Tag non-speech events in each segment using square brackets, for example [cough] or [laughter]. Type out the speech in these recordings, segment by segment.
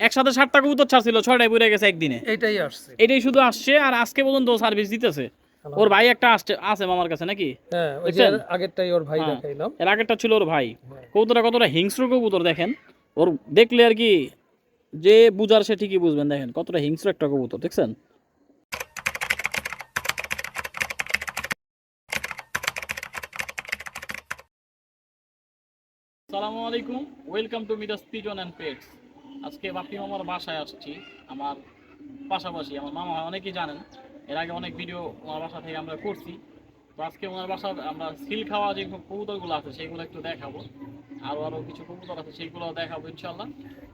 একসাথে ষাটটা কবুতর ছাড়ছিল ছয়টায় পড়ে গেছে একদিনে। এইটাই আসছে। এটাই শুধু আসছে আর আজকে পর্যন্ত সার্ভিস দিতেছে। ওর ভাই একটা আসছে আছে মামার কাছে নাকি? হ্যাঁ ওই যে আগেরটাই ওর ভাই হ্যাঁ। দেখাইলাম। এর আগেরটা ছিল ওর ভাই। কবুতরটা কতটা হিংস্র কবুতর দেখেন। ওর দেখলে আর কি যে বুঝার সে ঠিকই বুঝবেন দেখেন কতটা হিংস্র একটা কবুতর দেখছেন? আসসালামু আলাইকুম। Welcome to Midas pigeon and pets. আজকে বাপি মামার বাসায় আসছি, আমার পাশাপাশি আমার মামা হয়, অনেকেই জানেন, এর আগে অনেক ভিডিও ওনার বাসা থেকে আমরা করছি। তো আজকে ওনার বাসা আমরা সিল খাওয়া যে কবুতরগুলো আছে, সেগুলো একটু দেখাবো। আরও আরও কিছু কবুতর আছে সেইগুলো দেখাবো ইনশাল্লাহ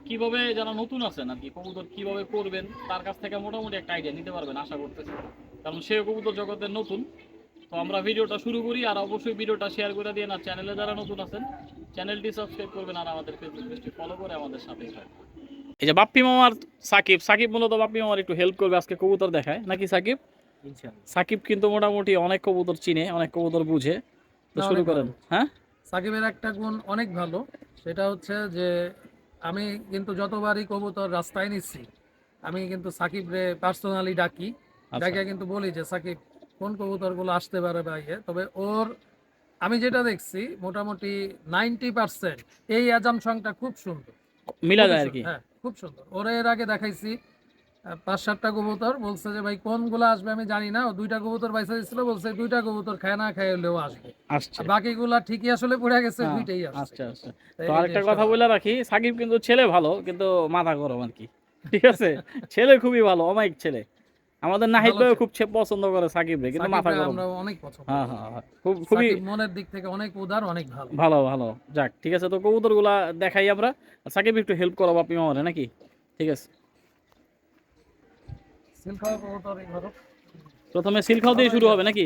কীভাবে যারা নতুন আছেন আর কি, কবুতর কীভাবে করবেন, তার কাছ থেকে মোটামুটি একটা আইডিয়া নিতে পারবেন, আশা করতেছি। কারণ সে কবুতর জগতের নতুন। তো আমরা ভিডিওটা শুরু করি, আর অবশ্যই ভিডিওটা শেয়ার করে দিয়ে না চ্যানেলে যারা নতুন আছেন চ্যানেলটি সাবস্ক্রাইব করবেন, আর আমাদের ফেসবুক পেজটি ফলো করে আমাদের সাথে এই যে বাপ্পি মামার সাকিব সাকিব মূলত বাপ্পি মামার একটু হেল্প করবে আজকে কবুতর দেখায়। নাকি সাকিব? সাকিব কিন্তু মোটামুটি অনেক কবুতর চিনে অনেক কবুতর বুঝে। তো শুরু করেন। হ্যাঁ? সাকিবের একটা গুণ অনেক ভালো সেটা হচ্ছে যে আমি কিন্তু যতবারই কবুতর রাস্তায় নিচ্ছি আমি কিন্তু সাকিবরে পার্সোনালি ডাকি। আচ্ছা। ডাকে কিন্তু বলি যে সাকিব কোন কবুতরগুলো আসতে পারে বা ইয়ে? তবে ওর আমি যেটা দেখছি মোটামুটি নাইনটি পার্সেন্ট এই অ্যাজামশনটা খুব সুন্দর। মিলা যায় আর কি। হ্যাঁ। খুব সুন্দর। ওরা এর আগে দেখাইছি পাঁচ সাতটা কবুতর বলছে যে ভাই কোনগুলো আসবে আমি জানি না। দুইটা কবুতর বাইসা দিছিল বলছে দুইটা কবুতর খায় না খায় হলেও আসবে। বাকিগুলা ঠিকই আসলে পড়ে গেছে হ্যাঁ, দুইটাই আসছে। আচ্ছা আচ্ছা তো আরেকটা কথা। বলে রাখি সাকিব কিন্তু ছেলে ভালো কিন্তু মাথা গরম আর কি। ঠিক আছে? [laughs] ছেলে খুবই ভালো অমায়িক ছেলে। আমাদের নাহিদ ছেলে। খুব পছন্দ করে সাকিব রে কিন্তু মাথা গরম। আমরা অনেক পছন্দ হ্যাঁ হ্যাঁ হ্যাঁ। খুব খুবই মনের দিক থেকে অনেক উদার অনেক ভালো। ভালো ভালো। যাক ঠিক আছে তো কবুতরগুলা দেখাই আমরা। সাকিব একটু হেল্প করো বাপি মামারে নাকি? ঠিক আছে। প্রথমে সিলখাও দিয়ে শুরু হবে নাকি?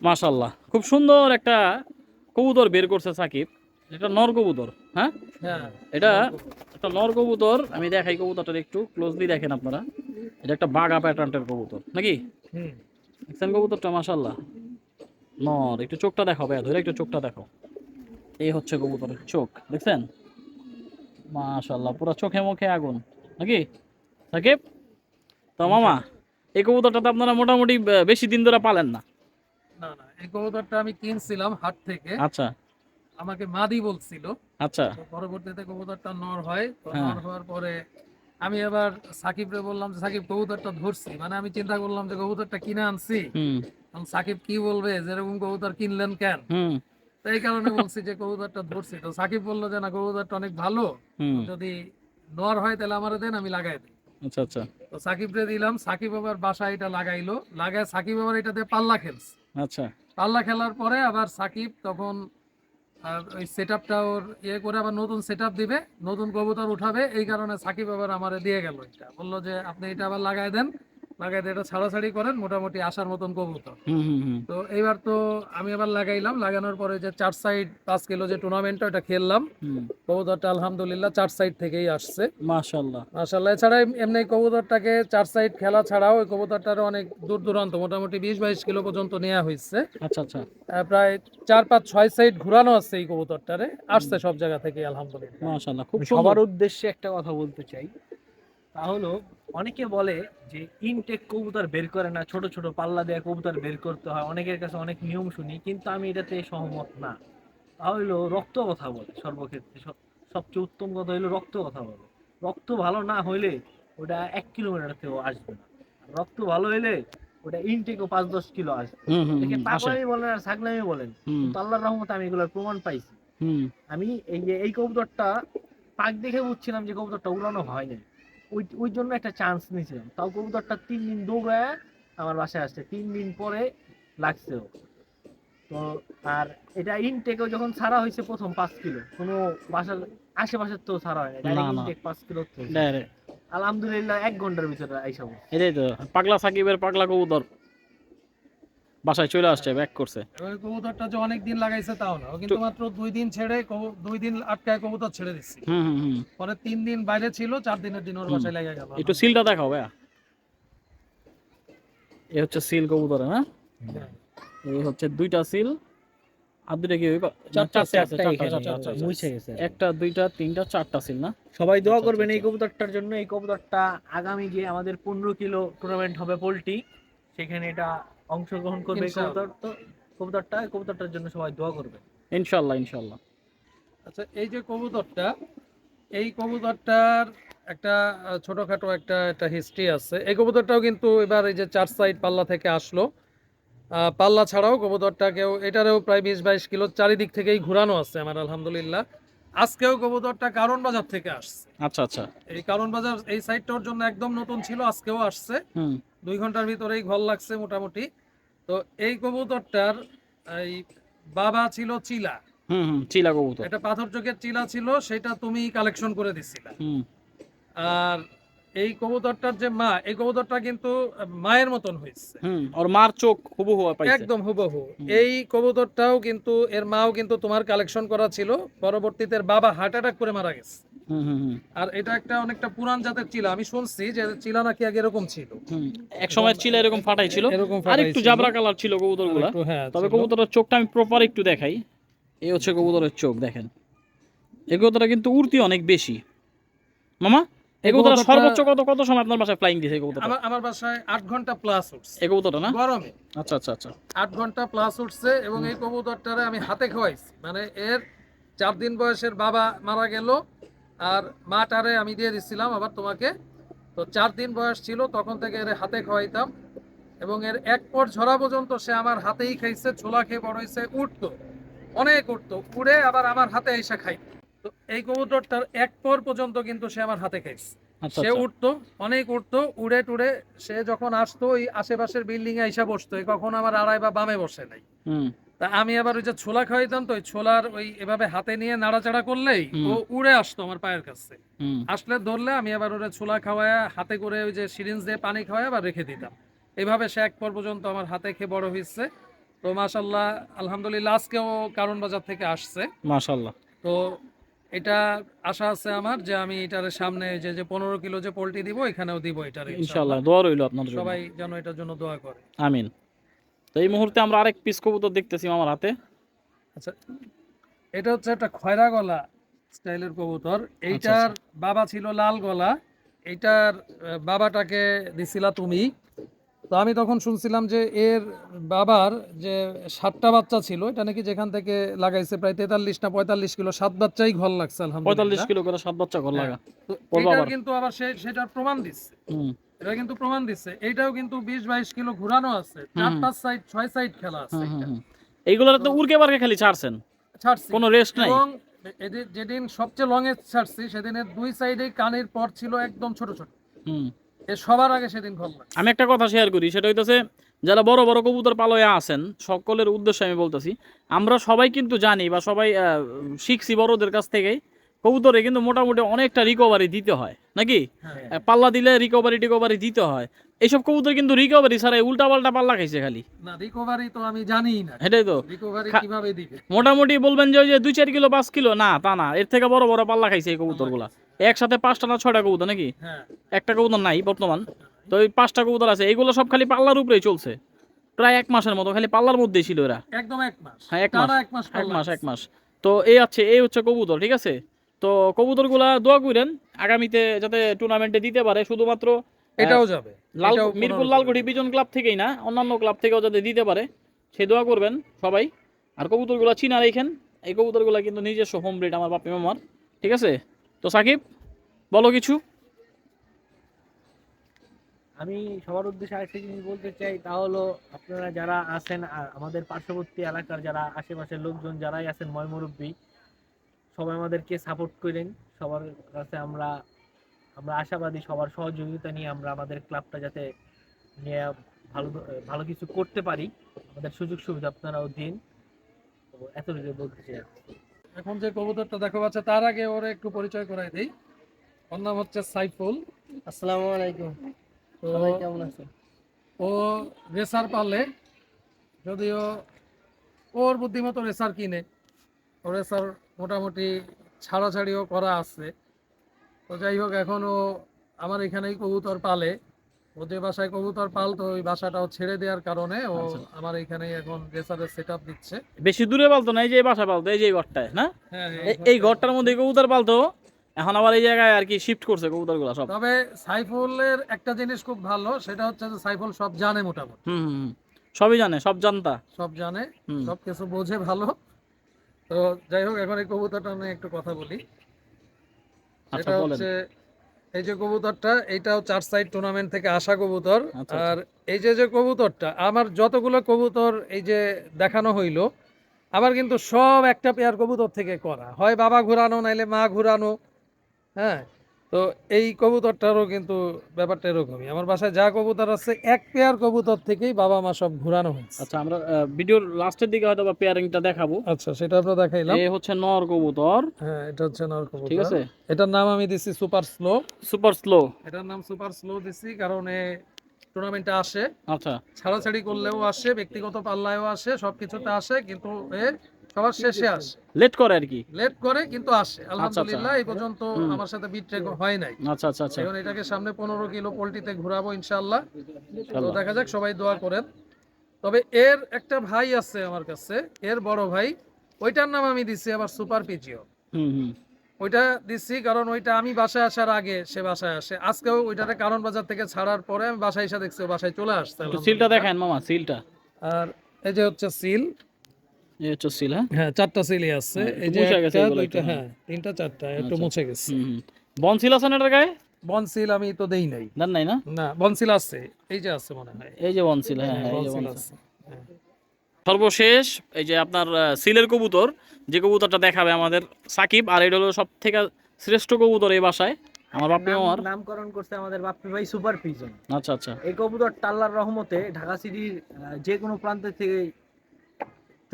মাশাল্লাহ খুব সুন্দর একটা কবুতর বের করছে সাকিব। এটা নর কবুতর হ্যাঁ? হ্যাঁ। এটা একটা নর কবুতর আমি দেখাই কবুতরটা একটু ক্লোজলি দেখেন আপনারা। এটা একটা বাগা প্যাটার্নের কবুতর নাকি? দেখছেন কবুতরটা মাশাল্লাহ নর একটু চোখটা দেখাও ভাইয়া ধরে একটু চোখটা দেখো। এই হচ্ছে কবুতরের চোখ দেখছেন? মাশাল্লাহ পুরো চোখে মুখে আগুন নাকি? সাকিব? তো মামা এই কবুতরটা তো আপনারা মোটামুটি বেশি দিন ধরে পালেন না। না না এই কবুতরটা আমি কিনছিলাম হাট থেকে। আচ্ছা। আমাকে মাদি বলছিল। আচ্ছা। পরবর্তীতে কবুতরটা নর হয়। হ্যাঁ। নর হওয়ার পরে আমি এবার সাকিবরে বললাম যে সাকিব কবুতরটা ধরছি। মানে আমি চিন্তা করলাম যে কবুতরটা কিনে আনছি? হুম। সাকিব কি বলবে? যেরকম কবুতর কিনলেন কেন? এই কারণে বলছি যে কবুতরটা ধরছি। তো সাকিব বলল যে না কবুতরটা অনেক ভালো। যদি নর হয় তাহলে আমারে দেন আমি লাগাই দিই। আচ্ছা আচ্ছা। তো সাকিবরে দিলাম। সাকিব আবার বাসা এটা লাগাইলো। লাগায় সাকিব আবার এটাতে পাল্লা খেলছে। আচ্ছা। পাল্লা খেলার পরে আবার সাকিব তখন আর ওই সেট আপটা ওর ইয়ে করে আবার নতুন সেট দিবে, নতুন কবুতর উঠাবে, এই কারণে সাকিব আবার আমার দিয়ে গেল এটা। বলল যে, আপনি এটা আবার লাগাই দেন। লাগাই এটা ছাড়াছাড়ি করেন মোটামুটি আসার মতন কবুতর। হুম হুম হুম। তো এইবার তো আমি আবার লাগাইলাম লাগানোর পরে যে চার সাইড পাঁচ কিলো যে টুর্নামেন্টটা ওটা খেললাম। কবুতরটা আলহামদুলিল্লাহ চার সাইড থেকেই আসছে। মাশাল্লাহ মাশাল্লাহ এছাড়া এমনি কবুতরটাকে চার সাইড খেলা ছাড়াও ওই কবুতরটার অনেক দূর দূরান্ত মোটামুটি বিশ বাইশ কিলো পর্যন্ত নেওয়া হয়েছে আচ্ছা আচ্ছা। প্রায় চার পাঁচ ছয় সাইড ঘুরানো আছে এই কবুতরটারে আসছে সব জায়গা থেকে আলহামদুলিল্লাহ। মাশাল্লাহ খুব সবার উদ্দেশ্যে একটা কথা বলতে চাই। তা হলো অনেকে বলে যে ইনটেক কবুতর বের করে না ছোট ছোট পাল্লা দেওয়া কবুতর বের করতে হয়। অনেকের কাছে অনেক নিয়ম শুনি কিন্তু আমি এটাতে সহমত না। তা হলো রক্ত কথা বলে সর্বক্ষেত্রে। সবচেয়ে উত্তম কথা হলো রক্ত কথা বলে। রক্ত ভালো না হইলে ওটা এক কিলোমিটার থেকেও আসবে না। রক্ত ভালো হইলে ওটা ইনটেকও পাঁচ দশ কিলো আসবে। পাগলামি বলেন আর ছাগলামি বলেন কিন্তু আল্লাহর রহমতে আমি এগুলোর প্রমাণ পাইছি। আমি এই যে এই কবুতরটা পাক দেখে বুঝছিলাম যে কবুতরটা উড়ানো হয় না ওই ওই জন্য একটা চান্স নিয়েছিলাম তাও কবুতরটা তিন দিন দৌড়ায় আমার বাসায় আসছে তিন দিন পরে লাগছে। তো আর এটা ইনটেকেও যখন ছাড়া হয়েছে প্রথম পাঁচ কিলো কোনো বাসার আশেপাশের তো ছাড়া হয় না। ইনটেক পাঁচ কিলো আলহামদুলিল্লাহ এক ঘণ্টার ভিতরে আইসা। এটাই তো পাগলা সাকিবের পাগলা কবুতর বাসায় চলে আসছে ব্যাক করছে। ওই কবুতরটা যে অনেক দিন লাগাইছে তাও না। কিন্তু মাত্র দুই দিন ছেড়ে দুই দিন আটকায় কবুতর ছেড়ে দিচ্ছি। হুম হুম হুম। পরে তিন দিন বাইরে ছিল চার দিনের দিন ওর বাসায় লেগে গেল। একটু সিলটা দেখাও ভাইয়া। এ হচ্ছে সিল কবুতর হ্যাঁ হ্যাঁ। এই হচ্ছে দুইটা সিল। আর দুইটা কি হইব? না, চারটা আছে, চারটা আচ্ছা, আচ্ছা। মুছে গেছে। একটা দুইটা তিনটা চারটা সিল না? সবাই দোয়া করবেন এই কবুতরটার জন্য। এই কবুতরটা আগামী যে আমাদের পনেরো কিলো টুর্নামেন্ট হবে পোল্ট্রি সেখানে এটা অংশগ্রহণ করবে কবুতর। তো কবুতরটা কবুতরটার জন্য সবাই দোয়া করবে। ইনশাল্লাহ ইনশাল্লাহ আচ্ছা এই যে কবুতরটা এই কবুতরটার একটা ছোটখাটো একটা একটা হিস্ট্রি আছে। এই কবুতরটাও কিন্তু এবার এই যে চার সাইড পাল্লা থেকে আসলো। পাল্লা ছাড়াও কবুতরটাকেও এটারও প্রায় বিশ বাইশ কিলো চারিদিক থেকেই ঘুরানো আছে আমার আলহামদুলিল্লাহ। আজকেও কবুতরটা কারণ বাজার থেকে আসছে। আচ্ছা আচ্ছা। এই কারণ বাজার এই সাইডটার জন্য একদম নতুন ছিল আজকেও আসছে। হুম। দুই ঘণ্টার ভিতরেই ঘর লাগছে মোটামুটি। তো এই কবুতরটার এই বাবা ছিল চিলা। হুম চিলা কবুতর। একটা পাথর চোখের চিলা ছিল সেটা তুমি কালেকশন করে দিছিলে। আর এই কবুতরটার যে মা এই কবুতরটা কিন্তু মায়ের মতন হয়েছে। ওর মার চোখ হুবহু পাইছে। একদম হুবহু। এই কবুতরটাও কিন্তু এর মাও কিন্তু তোমার কালেকশন করা ছিল। পরবর্তীতে বাবা হার্ট অ্যাটাক করে মারা গেছে। আর এটা একটা অনেকটা পুরান জাতের চিলা। আমি শুনছি যে চিলা নাকি আগে এরকম ছিল। এক সময় চিলা এরকম ফাটাই ছিল। আর একটু জাবরা কালার ছিল কবুতরগুলা। একটু হ্যাঁ তবে কবুতরের চোখটা আমি প্রপার একটু দেখাই। এই হচ্ছে কবুতরের চোখ দেখেন। এই কবুতরটা কিন্তু উড়তি অনেক বেশি। মামা কবুতরটা- সর্বোচ্চ কত কত সময় আপনার বাসায় ফ্লাইং দিছে এই আমার আমার বাসায় আট ঘণ্টা প্লাস উঠছে। এই কবুতরটা না? গরমে। আচ্ছা আচ্ছা আচ্ছা। আট ঘণ্টা প্লাস উঠছে এবং এই কবুতরটারে আমি হাতে খাওয়াইছি। মানে এর চার দিন বয়সের বাবা মারা গেল। আর মাটারে আমি দিয়ে দিচ্ছিলাম আবার তোমাকে। তো চার দিন বয়স ছিল তখন থেকে এর হাতে খাওয়াইতাম। এবং এর এক পর ঝরা পর্যন্ত সে আমার হাতেই খাইছে ছোলা খেয়ে বড় হয়েছে উঠতো অনেক উঠতো। উড়ে আবার আমার হাতে এসে খাই তো এই কবুতরটার এক পর পর্যন্ত কিন্তু সে আমার হাতে খাইছে। আচ্ছা সে আচ্ছা। উঠতো অনেক উঠতো উড়ে টুড়ে সে যখন আসতো ওই আশেপাশের বিল্ডিং এ এসে বসতো। কখনো আমার আড়াই বা বামে বসে নাই। হুম। তা আমি আবার ওই যে ছোলা খাওয়াইতাম তো ওই ছোলার ওই এভাবে হাতে নিয়ে নাড়াচাড়া করলেই। ও উড়ে আসতো আমার পায়ের কাছে। আসলে ধরলে আমি আবার ওরে ছোলা খাওয়ায়া হাতে করে ওই যে সিরিঞ্জ দিয়ে পানি খাওয়ায় আবার রেখে দিতাম। এইভাবে সে এক পর পর্যন্ত আমার হাতে খেয়ে বড় হয়েছে তো মাশাল্লাহ আলহামদুলিল্লাহ আজকেও কারণ বাজার থেকে আসছে। মাশাআল্লাহ। তো এটা আশা আছে আমার যে আমি এটার সামনে যে যে পনেরো কিলো যে পোল্ট্রি দিব এখানেও দিব এটার ইনশাআল্লাহ দোয়া রইল আপনার সবাই যেন এটার জন্য দোয়া করে। আমিন। তো এই মুহূর্তে আমরা আরেক পিস কবুতর দেখতেছি আমার হাতে। আচ্ছা এটা হচ্ছে একটা খয়রা গলা স্টাইলের কবুতর। এইটার বাবা ছিল লাল গলা। এইটার বাবাটাকে দিছিলা তুমি। তো আমি তখন শুনছিলাম যে এর বাবার যে সাতটা বাচ্চা ছিল এটা নাকি যেখান থেকে লাগাইছে প্রায় তেতাল্লিশ না পঁয়তাল্লিশ কিলো সাত বাচ্চাই ঘর লাগছে আলহামদুলিল্লাহ। পঁয়তাল্লিশ কিলো করে সাত বাচ্চা ঘর হ্যাঁ। লাগা তো ওর কিন্তু আবার সে সেটার প্রমাণ দিচ্ছে। এটা কিন্তু প্রমাণ দিচ্ছে। এইটাও কিন্তু বিশ বাইশ কিলো ঘুরানো আছে। চার পাঁচ সাইড ছয় সাইড খেলা আছে। এইগুলোর তো উড়কে বারকে খালি ছাড়ছেন? ছাড়ছি। কোনো রেস্ট নাই? এবং যেদিন সবচেয়ে লং এ ছাড়ছি সেদিনের দুই সাইডে কানের পর ছিল একদম ছোট ছোট। হুম। এ সবার আগে সেদিন লাগছে। আমি একটা কথা শেয়ার করি সেটা হইতেছে যারা বড় বড় কবুতর পালয়ে আছেন সকলের উদ্দেশ্যে আমি বলতেছি আমরা সবাই কিন্তু জানি বা সবাই শিখছি বড়দের কাছ থেকেই কবুতরে কিন্তু মোটামুটি অনেকটা রিকভারি দিতে হয় নাকি? হ্যাঁ। পাল্লা দিলে রিকভারি টিকভারি দিতে হয়। এইসব কবুতর কিন্তু রিকভারি ছাড়া উল্টা পাল্টা পাল্লা খাইছে খালি। না রিকভারি তো আমি জানিই না। এটাই তো। রিকভারি কীভাবে দিবে? মোটামুটি বলবেন যে ওই যে দুই চার কিলো পাঁচ কিলো না তা না এর থেকে বড় বড় পাল্লা খাইছে এই কবুতরগুলা। একসাথে পাঁচটা না ছয়টা কবুতর নাকি? হ্যাঁ। একটা কবুতর নাই বর্তমান তো ওই পাঁচটা কবুতর আছে এইগুলো সব খালি পাল্লার উপরেই চলছে। প্রায় এক মাসের মতো খালি পাল্লার মধ্যেই ছিল এরা। একদম এক মাস। হ্যাঁ, এক মাস। এক মাস। এক মাস। তো এই আছে এই হচ্ছে কবুতর ঠিক আছে? তো কবুতরগুলা দোয়া করেন আগামীতে যাতে টুর্নামেন্টে দিতে পারে শুধুমাত্র এটাও যাবে। লাল মিরপুর লালকুঠি বিজন ক্লাব থেকেই না অন্যান্য ক্লাব থেকেও যাতে দিতে পারে সে দোয়া করবেন সবাই। আর কবুতরগুলো চিনা রেখেন এই কবুতরগুলো কিন্তু নিজস্ব হোম ব্রিড আমার বাপি মামার ঠিক আছে? তো সাকিব বলো কিছু। আমি সবার উদ্দেশ্যে আরেকটা জিনিস বলতে চাই তা হলো আপনারা যারা আছেন আমাদের পার্শ্ববর্তী এলাকার যারা আশেপাশের লোকজন যারাই আছেন ময়মুরব্বী সবাই আমাদেরকে সাপোর্ট করেন। সবার কাছে আমরা আমরা আশাবাদী সবার সহযোগিতা নিয়ে আমরা আমাদের ক্লাবটা যাতে নিয়ে ভালো ভালো কিছু করতে পারি। আমাদের সুযোগ সুবিধা আপনারাও দিন। তো এতটুকু বলতে চাই। এখন যে কবুতরটা দেখো বাচ্চা তার আগে ওর একটু পরিচয় করাই দিই। ওর নাম হচ্ছে সাইফুল। আসসালামু আলাইকুম। তো কেমন আছেন? ও রেসার পালে যদিও ওর বুদ্ধিমতো রেসার কিনে। ও রেসার মোটামুটি ছাড়াছাড়িও করা আছে। তো যাই হোক এখন ও আমার এখানেই কবুতর পালে। ও যে বাসায় কবুতর পালতো ওই বাসাটাও ছেড়ে দেওয়ার কারণে ও আচ্ছা। আমার এখানে এখন রেসারের সেট আপ দিচ্ছে। বেশি দূরে পালতো না এই যে বাসা পালতো এই যে ঘরটায় না? হ্যাঁ এই ঘরটার মধ্যে কবুতর পালতো? এখন আবার এই জায়গায় আর কি শিফট করছে কবুতরগুলা সব? তবে সাইফুলের একটা জিনিস খুব ভালো সেটা হচ্ছে যে সাইফুল সব জানে মোটামুটি। হুম। সবই জানে সব জানতা। সব জানে। সব কিছু বোঝে ভালো। তো যাই হোক এখন এই কবুতরটা নিয়ে একটু কথা বলি। আচ্ছা এটা হচ্ছে এই যে কবুতরটা এইটাও চার সাইড টুর্নামেন্ট থেকে আসা কবুতর। আচ্ছা, আর এই যে যে কবুতরটা আমার যতগুলো কবুতর এই যে দেখানো হইল আবার কিন্তু সব একটা পেয়ার কবুতর থেকে করা। হয় বাবা ঘুরানো নাইলে মা ঘুরানো হ্যাঁ? তো এই কবুতরটারও কিন্তু ব্যাপারটা এরকমই। আমার বাসায় যা কবুতর আছে এক পেয়ার কবুতর থেকেই বাবা মা সব ঘুরানো হয়েছে। আচ্ছা আমরা ভিডিওর লাস্টের দিকে হয়তো বা পেয়ারিংটা দেখাবো। আচ্ছা সেটা আমরা দেখাইলাম। এই হচ্ছে নর কবুতর। হ্যাঁ এটা হচ্ছে নর কবুতর। ঠিক আছে? এটার নাম আমি দিছি সুপার স্লো। Super slow. এটার নাম সুপার স্লো দিছি কারণ এ টুর্নামেন্টে আসে। আচ্ছা। ছাড়াছাড়ি করলেও আসে ব্যক্তিগত পাল্লায়ও আসে সবকিছুতে আসে কিন্তু এ সবার শেষে আসে। লেট করে আর কি? লেট করে কিন্তু আসে। আলহামদুলিল্লাহ এই পর্যন্ত আমার সাথে বিট ট্রেক হয় নাই। আচ্ছা আচ্ছা আচ্ছা। এখন এটাকে সামনে পনেরো কিলো পোল্ট্রিতে ঘুরাবো ইনশাল্লাহ তো দেখা যাক সবাই দোয়া করেন। তবে এর একটা ভাই আছে আমার কাছে এর বড় ভাই। ওইটার নাম আমি দিছি আবার সুপার পিজিও। হুম হুম। ওইটা দিচ্ছি কারণ ওইটা আমি বাসায় আসার আগে সে বাসায় আসে। আজকেও ওইটাতে কারণ বাজার থেকে ছাড়ার পরে আমি বাসায় এসে দেখছি বাসায় চলে আসছে। সিলটা দেখেন মামা সিলটা। আর এই যে হচ্ছে সিল এই হচ্ছে সিল হ্যাঁ? হ্যাঁ চারটা সিলই আছে। হ্যাঁ, এই যে একটা দুইটা হ্যাঁ তিনটা চারটা একটু আচ্ছা। মুছে গেছে। হুম হুম। বন সিল আছে না এটার গায়ে? বন আমি তো দেই নাই। দেন নাই না? না বন আছে এই যে আছে মনে হয়। এই যে বন হ্যাঁ হ্যাঁ এই যে সিল বন সিল। আছে হ্যাঁ। সর্বশেষ এই যে আপনার সিলের কবুতর যে কবুতরটা দেখাবে আমাদের সাকিব আর এটা হলো সব থেকে শ্রেষ্ঠ কবুতর এই বাসায় আমার বাপ্পি নাম- মামার নামকরণ করছে আমাদের বাপ্পি ভাই সুপার পিজন আচ্ছা আচ্ছা। এই কবুতর টাল্লার রহমতে ঢাকা সিটির যে কোনো প্রান্ত থেকে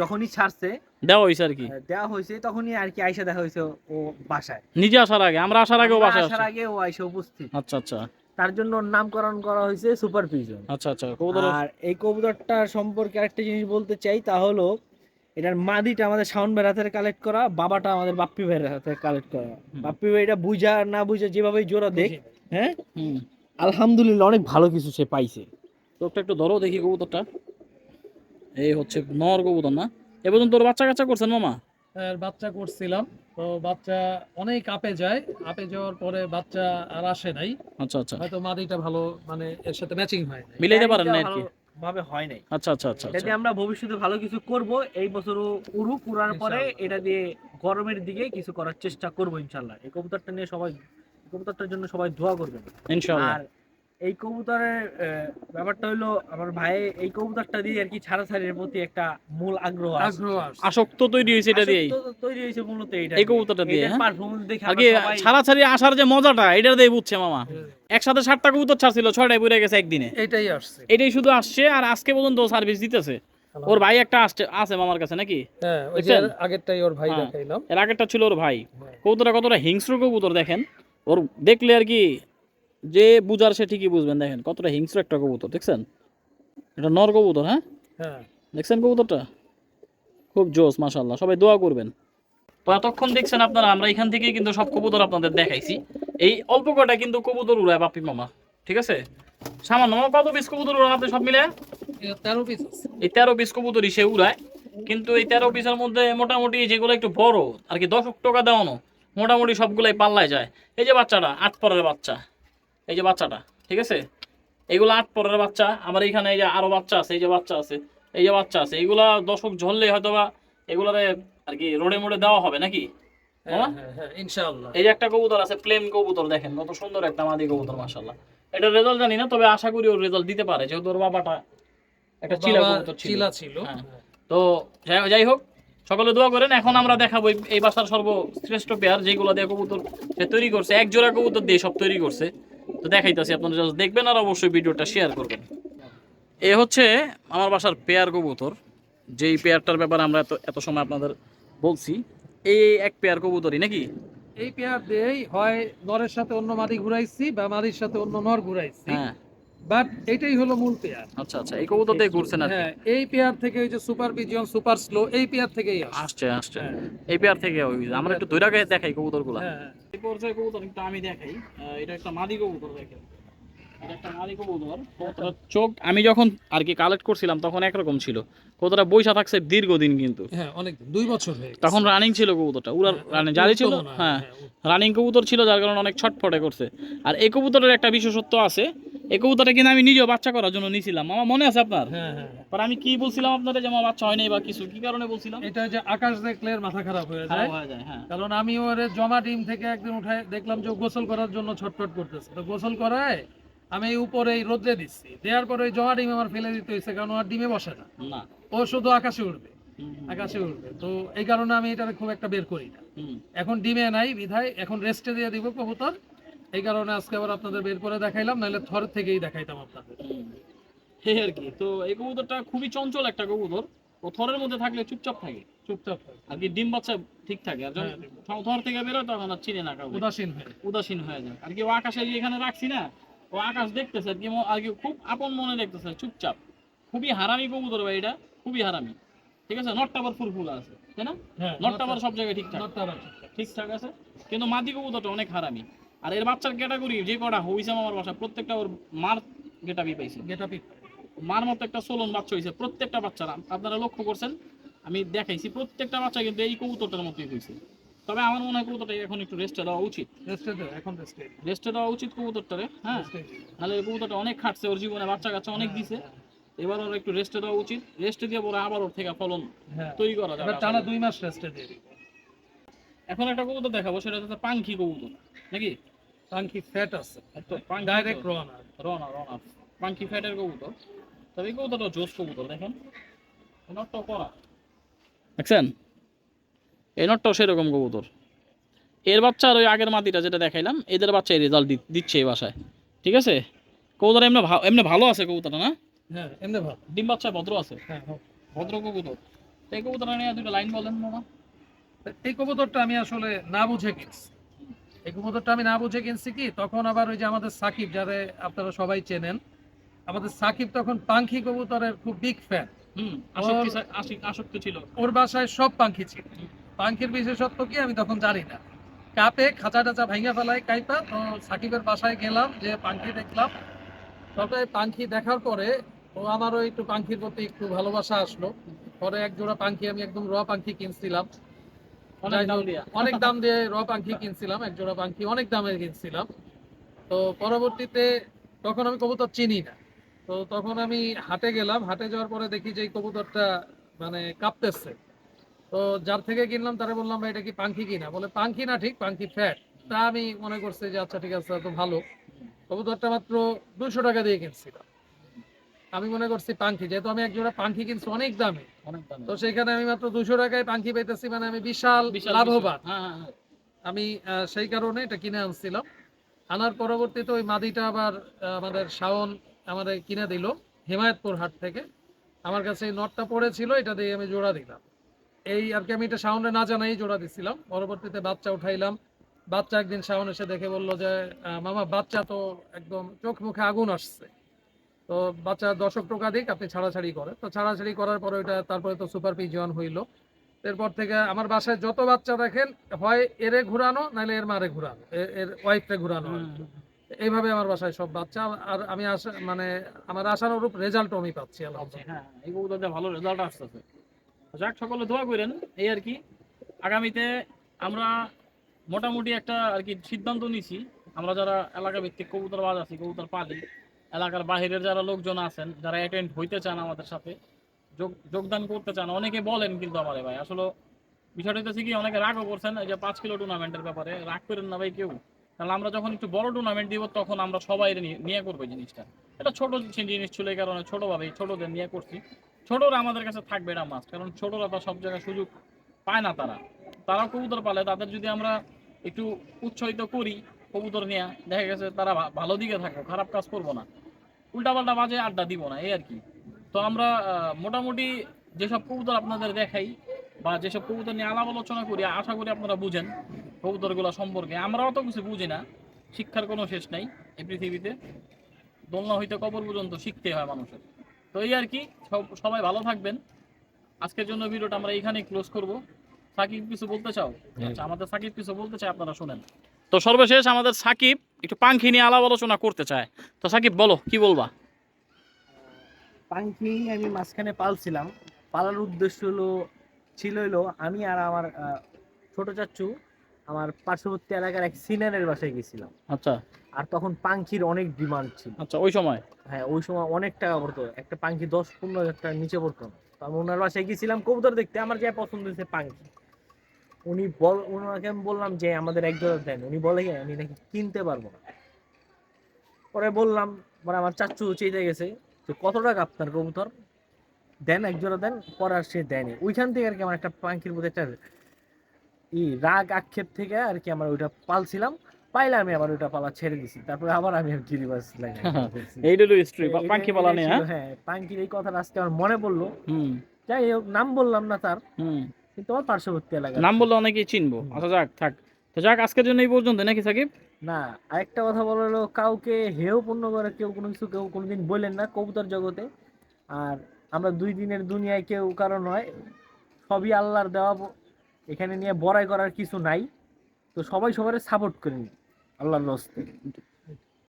যখনই ছাড়ছে দেওয়া হয়েছে আর কি। দেওয়া হয়েছে তখনই আর কি আইসা দেখা হয়েছে ও বাসায়। নিজে আসার আগে আমরা আসার আগেও আমরা বাসায় আসার আগে ও আইসা উপস্থিত। আচ্ছা আচ্ছা। তার জন্য নামকরণ করা হয়েছে সুপার পিজন আচ্ছা আচ্ছা কবুতর। আর এই কবুতরটার সম্পর্কে আরেকটা জিনিস বলতে চাই তা হলো এটার মাদিটা আমাদের শাওন ভাইয়ের হাতে কালেক্ট করা বাবাটা আমাদের বাপ্পি ভাইয়ের হাতে কালেক্ট করা। বাপ্পি ভাই এটা বুঝা না বুঝা যেভাবে জোড়া দেখ হ্যাঁ? আলহামদুলিল্লাহ অনেক ভালো কিছু সে পাইছে। চোখটা একটু ধরো দেখি কবুতরটা। এই হচ্ছে নর কবুতর না? এ পর্যন্ত তোর বাচ্চা কাচ্চা করছেন মামা? আর বাচ্চা করছিলাম। তো বাচ্চা অনেক আপে যায়। আপে যাওয়ার পরে বাচ্চা আর আসে নাই। আচ্ছা আচ্ছা। হয়তো মাদিটা ভালো মানে এর সাথে ম্যাচিং হয় মিলাইতে পারেন না আর কি? ভাবে হয় নাই। আচ্ছা আচ্ছা আচ্ছা এটা আচ্ছা। আমরা ভবিষ্যতে ভালো কিছু করব। এই বছর উড়ুক উড়ার পরে ইনশাআল্লাহ। এটা দিয়ে গরমের দিকে কিছু করার চেষ্টা করব ইনশাল্লাহ এই কবুতরটা নিয়ে সবাই কবুতরটার জন্য সবাই দোয়া করবেন। ইনশাআল্লাহ। আর এই কবুতরের ব্যাপারটা হলো আমার ভাই এই কবুতরটা দিয়ে আর কি ছাড়াছাড়ির প্রতি একটা মূল আগ্রহ আগ্রহ আসক্ত তৈরি হয়েছে এটা আসক্ত তৈরি হয়েছে মূলত এটা এই কবুতরটা দিয়ে, হ্যাঁ? পারফরমেন্স দেখে কি ছাড়াছাড়ি আসার যে মজাটা এটা দিয়ে বুঝছে মামা। একসাথে ষাটটা কবুতর ছাড়ছিল ছয়টায় পড়ে গেছে একদিনে। এইটাই আসছে। এটাই শুধু আসছে আর আজকে পর্যন্ত সার্ভিস দিতেছে। ওর ভাই একটা আসছে আছে মামার কাছে নাকি? হ্যাঁ ওই যে আগেরটাই ওর ভাই হ্যাঁ। দেখাইলাম। এর আগেরটা ছিল ওর ভাই। কবুতরটা কতটা হিংস্র কবুতর দেখেন। ওর দেখলে আর কি যে বুঝার সে ঠিকই বুঝবেন দেখেন কতটা হিংস্র একটা কবুতর দেখছেন? এটা নর কবুতর হ্যাঁ? হ্যাঁ। দেখছেন কবুতরটা? খুব জোস মাশাল্লাহ সবাই দোয়া করবেন। তো এতক্ষণ দেখছেন আপনারা আমরা এখান থেকে কিন্তু সব কবুতর আপনাদের দেখাইছি। এই অল্প কটা কিন্তু কবুতর উড়ায় বাপি মামা ঠিক আছে? সামান্য মামা কত পিস কবুতর উড়ান আপনি সব মিলে? তেরো পিস এই তেরো পিস কবুতরই সে উড়ায় কিন্তু এই তেরো পিসের মধ্যে মোটামুটি যেগুলো একটু বড় আর কি দশ টাকা দেওয়ানো মোটামুটি সবগুলাই পাল্লায় যায়। এই যে বাচ্চাটা আট পরের বাচ্চা। এই যে বাচ্চাটা ঠিক আছে? এগুলো আট পরের বাচ্চা আমার এখানে এই যে আরও বাচ্চা আছে এই যে বাচ্চা আছে এই যে বাচ্চা আছে এগুলা দশক ঝরলে হয়তো বা এগুলারে আর কি রোডে মোড়ে দেওয়া হবে নাকি? হ্যাঁ? হ্যাঁ? হ্যাঁ ইনশাআল্লাহ। এই যে একটা কবুতর আছে প্লেন কবুতর দেখেন কত সুন্দর একটা মাদি কবুতর এটা রেজাল্ট জানি না তবে আশা করি ওর রেজাল্ট দিতে পারে যেহেতু ওর বাবাটা একটা চিলা কবুতর ছিল। চিলা ছিল। তো যাই- হোক সকলে দোয়া করেন এখন আমরা দেখাবো এই- এই বাসার সর্বশ্রেষ্ঠ পেয়ার যেগুলো দিয়ে কবুতর সে তৈরি করছে এক জোড়া কবুতর দিয়ে সব তৈরি করছে। তো দেখাইতেছি আপনারা যদি দেখবেন আর অবশ্যই ভিডিওটা শেয়ার করবেন। এ হচ্ছে আমার বাসার পেয়ার কবুতর। যেই পেয়ারটার ব্যাপারে আমরা এত এত সময় আপনাদের বলছি এই এক পেয়ার কবুতরই নাকি? এই পেয়ার দিয়েই হয় নরের সাথে অন্য মাদি ঘুরাইছি বা মাদির সাথে অন্য নর ঘুরাইছি। হ্যাঁ। বাট এটাই হলো মূল পেয়ার। আচ্ছা আচ্ছা এই কবুতর দিয়ে ঘুরছেন আর হ্যাঁ এই পেয়ার থেকে ওই যে সুপার পিজিয়ন সুপার স্লো এই পেয়ার থেকেই আসছে। আসছে হ্যাঁ, এই পেয়ার থেকে ওই আমরা একটু দৈরাকে দেখাই কবুতরগুলা হ্যাঁ। এই পর্যায়ে কবুতর একটু আমি দেখাই। এটা একটা মাদি কবুতর দেখেন। চোখ আমি যখন আর কি কালেক্ট করছিলাম তখন একরকম ছিল। কবুতরটা বৈশা থাকছে দীর্ঘদিন কিন্তু। হ্যাঁ অনেক দুই বছর তখন রানিং ছিল কবুতরটা। উড়ার রানিং জারি ছিল? হ্যাঁ। রানিং কবুতর ছিল যার কারণে অনেক ছটফটে করছে। আর এই কবুতরের একটা বিশেষত্ব আছে এই কবুতরটা কিন্তু আমি নিজেও বাচ্চা করার জন্য নিয়েছিলাম আমার মনে আছে আপনার? হ্যাঁ হ্যাঁ হ্যাঁ। পর আমি কি বলছিলাম আপনাদের যে আমার বাচ্চা হয় নাই বা কিছু? কি কারণে বলছিলাম? এটা যে আকাশ দেখলে মাথা খারাপ হয়ে যায়। হয়ে হ্যাঁ। কারণ আমি ওরে জমা ডিম থেকে একদিন উঠায় দেখলাম যে গোসল করার জন্য ছটফট করতেছে। তো গোসল করায় আমি উপরে এই রোদ্রে দিচ্ছি। দেওয়ার পরে ওই জমা ডিম আমার ফেলে দিতে হয়েছে কারণ আর ডিমে বসে না। ও শুধু আকাশে উঠবে আকাশে উঠবে তো এই কারণে আমি এটা খুব একটা বের করি না। এখন ডিমে নাই বিধায় এখন রেস্টে দিয়ে দিব কবুতর। এই কারণে আজকে আবার আপনাদের বের করে দেখাইলাম নাহলে থর থেকেই দেখাইতাম আপনাদের। এই আর কি তো এই কবুতরটা খুবই চঞ্চল একটা কবুতর। ও থরের মধ্যে থাকলে চুপচাপ থাকে। চুপচাপ থাকে, আর কি ডিম বাচ্চা ঠিক থাকে। আর যখন হ্যাঁ, থর থেকে বেরোয় তখন আর চিনে না কাউকে। উদাসীন হয়ে উদাসীন হয়ে যায়। আর কি ও আকাশে এখানে রাখছি না ও আকাশ দেখতেছে ম- খুব আপন মনে দেখতেছে চুপচাপ। খুবই হারামি কবুতর ভাই এটা খুবই হারামি। ঠিক আছে? নটটা আবার ফুলফুল আছে তাই না? হ্যাঁ নটটা আবার সব জায়গায় ঠিকঠাক। ঠিকঠাক। আছে? কিন্তু মাদি কবুতরটা অনেক হারামি। আর এর বাচ্চার ক্যাটাগরি যে কটা হইছে আমার বাসা প্রত্যেকটা ওর মার গেটাবি পাইছে। up মার মতো একটা সোলন বাচ্চা হয়েছে প্রত্যেকটা বাচ্চারা। আপনারা লক্ষ্য করছেন আমি দেখাইছি প্রত্যেকটা বাচ্চা কিন্তু এই কবুতরটার মতোই হয়েছে তবে আমার মনে হয় কবুতরটা এখন একটু রেস্টে দেওয়া উচিত। Rest এ এখন দে, রেস্টে দেওয়া উচিত কবুতরটারে হ্যাঁ? নাহলে কবুতরটা অনেক খাটছে ওর জীবনে বাচ্চা কাচ্চা অনেক দিছে। এবার ওর একটু রেস্টে দেওয়া উচিত। রেস্টে দিয়ে পরে আবার ওর থেকে ফলন হ্যাঁ। তৈরি করা যাবে এবার টানা দুই মাস রেস্টে দিয়ে এখন একটা কবুতর দেখাবো সেটা হচ্ছে পাঙ্খি কবুতর নাকি? পাঙ্কি ফ্যাট আছে তো। পাঙ্খি ডাইরেক্ট রওনা রনা রনা পাঙ্কি ফ্যাটের কবুতর। তবে এই কবুতরটা জোস কবুতর দেখেন। এই নটটাও করা দেখছেন? এই নটটাও সেরকম কবুতর। এর বাচ্চা আর ওই আগের মাটিটা যেটা দেখাইলাম এদের বাচ্চা এই রেজাল্ট দিচ্ছে এই বাসায়। ঠিক আছে? কবুতর এমনি এমনি ভালো আছে কবুতরটা না? হ্যাঁ এমনি ভালো। ডিম বাচ্চা ভদ্র আছে? হ্যাঁ ভদ্র। কবুতর। এই কবুতরটা নিয়ে দুটো লাইন বলেন মামা এই কবুতরটা আমি আসলে না বুঝে কিনছি। এই কবুতরটা আমি না বুঝে কিনছি কি তখন আবার ওই যে আমাদের সাকিব যারে আপনারা সবাই চেনেন আমাদের সাকিব তখন পাঙ্খি কবুতরের খুব বিগ ফ্যান হুম আসক্তি আসি- আসক্তি ছিল। ওর বাসায় সব পাঙ্খি ছিল। পাঙ্খির বিশেষত্ব কি আমি তখন জানি না। কাপে খাঁচা টাচা ভাঙা ফেলায় কাইপা তো সাকিবের বাসায় গেলাম যে পাঙ্খি দেখলাম। তবে পাঙ্খি দেখার পরে ও আমারও একটু পাঙ্খির প্রতি একটু ভালোবাসা আসলো। পরে এক জোড়া পাঙ্খি আমি একদম র পাঙ্খি কিনছিলাম। অনেক দাম দিয়া। অনেক দাম দিয়ে র পাঙ্খি কিনছিলাম এক জোড়া পাঙ্খি অনেক দামে কিনছিলাম। তো পরবর্তীতে তখন আমি কবুতর চিনি না। তো তখন আমি হাটে গেলাম হাটে যাওয়ার পরে দেখি যে এই কবুতরটা মানে কাঁপতেছে। তো যার থেকে কিনলাম তারা বললাম ভাই এটা কি পাঙ্খি কিনা? বলে পাঙ্খি না ঠিক পাঙ্খি ফ্যাট তা আমি মনে করছি যে আচ্ছা ঠিক আছে তো ভালো। কবুতরটা মাত্র দুশো টাকা দিয়ে কিনছিলাম আমি মনে করছি পাঙ্খি যেহেতু আমি এক জোড়া পাঙ্খি কিনছি অনেক দামে। তো সেখানে আমি মাত্র দুশো টাকায় পাঙ্খি পেতেছি মানে আমি বিশাল লাভবান। হ্যাঁ হ্যাঁ হ্যাঁ। আমি সেই কারণে এটা কিনে আনছিলাম। আনার পরবর্তীতে ওই মাদিটা আবার আমাদের শাওন আমাদের কিনে দিল হিমায়তপুর হাট থেকে। আমার কাছে এই নটটা পড়েছিল এটা দিয়ে আমি জোড়া দিলাম। এই আর কি আমি এটা শাওনে না জানাই জোড়া দিছিলাম। পরবর্তীতে বাচ্চা উঠাইলাম। বাচ্চা একদিন শাওন এসে দেখে বলল যে মামা, বাচ্চা তো একদম চোখ মুখে আগুন আসছে। তো বাচ্চা দশক টাকা দিক, আপনি ছাড়াছাড়ি করে তো ছাড়াছাড়ি করার পরে ওইটা তারপরে তো সুপার পিজন হইল। এরপর থেকে আমার বাসায় যত বাচ্চা দেখেন, হয় এরে ঘুরানো নাহলে এর মারে ঘুরানো এর ওয়াইফকে ঘুরানো এইভাবে আমার বাসায় সব বাচ্চা। আর আমি আশা মানে আমার আশানুরূপ রেজাল্ট আমি পাচ্ছি, আলহামদুলিল্লাহ। হ্যাঁ এই কবুতরটা ভালো রেজাল্ট আসতেছে। যাক, সকলে দোয়া করেন, এই আর কি। আগামীতে আমরা মোটামুটি একটা আর কি সিদ্ধান্ত নিছি। আমরা যারা এলাকা ভিত্তিক কবুতর বাজ আছি, কবুতর পালি, এলাকার বাহিরের যারা লোকজন আছেন, যারা অ্যাটেন্ড হইতে চান আমাদের সাথে, যোগ যোগদান করতে চান, অনেকে বলেন কিন্তু আমারে ভাই, আসলে বিষয়টা হচ্ছে কি, অনেকে রাগও করছেন, এই যে পাঁচ কিলো টুর্নামেন্টের ব্যাপারে, রাগ করেন না ভাই কেউ। কারণ আমরা যখন একটু বড় টুর্নামেন্ট দিব, তখন আমরা সবাই নিয়ে- করব জিনিসটা। এটা ছোট জিনিস ছিল এই কারণে ছোটভাবে ছোটদের নিয়ে করছি। ছোটরা আমাদের কাছে থাকবে এটা মাস্ট কারণ ছোটরা তো সব জায়গায় সুযোগ পায় না তারা। তারা কবুতর পালে, তাদের যদি আমরা একটু উৎসাহিত করি কবুতর নিয়ে, দেখা গেছে তারা ভালো দিকে থাকব খারাপ কাজ করব না। উল্টাপাল্টা বাজে আড্ডা দিব না, এই আর কি। তো আমরা মোটামুটি যেসব কবুতর আপনাদের দেখাই বা যেসব কবুতর নিয়ে আলাপ আলোচনা করি, আশা করি আপনারা বুঝেন কবুতরগুলো সম্পর্কে। আমরা অত কিছু বুঝি না, শিক্ষার কোনো শেষ নাই এই পৃথিবীতে। দোলনা হইতে কবর পর্যন্ত শিখতে হয় মানুষের। তো এই আর কি সবাই ভালো থাকবেন। আজকের জন্য ভিডিওটা আমরা এখানেই ক্লোজ করব। সাকিব কিছু বলতে চাও? আচ্ছা আমাদের সাকিব কিছু বলতে চাই আপনারা শুনেন। তো সর্বশেষ আমাদের সাকিব একটু পাঙ্খি নিয়ে আলাপ আলোচনা করতে চায়। তো সাকিব বলো কি বলবা? পাঙ্কি আমি মাঝখানে পালছিলাম। পালার উদ্দেশ্য হলো ছিল হলো আমি আর আমার আহ, ছোট চাচ্চু আমার পার্শ্ববর্তী এলাকার এক সিনিয়রের বাসায় গেছিলাম। আচ্ছা। আর তখন পাঙ্কির অনেক ডিমান্ড ছিল। আচ্ছা ওই সময়? হ্যাঁ ওই সময় অনেক টাকা পড়তো। একটা পাঙ্কি দশ পনেরো হাজার টাকার নিচে পড়তো। তো আমি ওনার বাসায় গিয়েছিলাম কবুতর দেখতে। আমার যা পছন্দ হয়েছে পাঙ্কি উনি বল ওনাকে আমি বললাম যে আমাদের এক জোড়া দেন। উনি বলে কি আমি নাকি কিনতে পারব না। পরে বললাম মানে আমার চাচ্চু চেয়ে গেছে যে কত টাকা আপনার কবুতর? দেন এক জোড়া দেন। পরে আর সে দেয়নি। ওইখান থেকে আর কি আমার একটা পাঙ্কির প্রতি একটা ই রাগ আক্ষেপ থেকে আর কি আমার ওইটা পালছিলাম। পাইলে আমি আবার ওইটা পালা ছেড়ে দিছি। তারপরে আবার আমি আর গিরিবাস লাগাই এইটা হলো এটা পালা নিয়ে হ্যাঁ? হ্যাঁ পাঙ্কির এই কথাটা আজকে আমার মনে পড়ল। যাই হোক নাম বললাম না তার। হুম। কিন্তু আমার পার্শ্ববর্তী এলাকা নাম বললে অনেকেই চিনবো। আচ্ছা যাক থাক। তো যাক আজকের জন্য এই পর্যন্ত নাকি সাকিব? না আরেকটা কথা বলা হলো কাউকে হেয় পূর্ণ করে কেউ কোনো কিছু কেউ কোনোদিন বললেন না কবুতর জগতে। আর আমরা দুই দিনের দুনিয়ায় কেউ কারও নয় সবই আল্লাহর দেওয়া এখানে নিয়ে বড়াই করার কিছু নাই। তো সবাই সবার সাপোর্ট করেন আল্লাহর রস্তে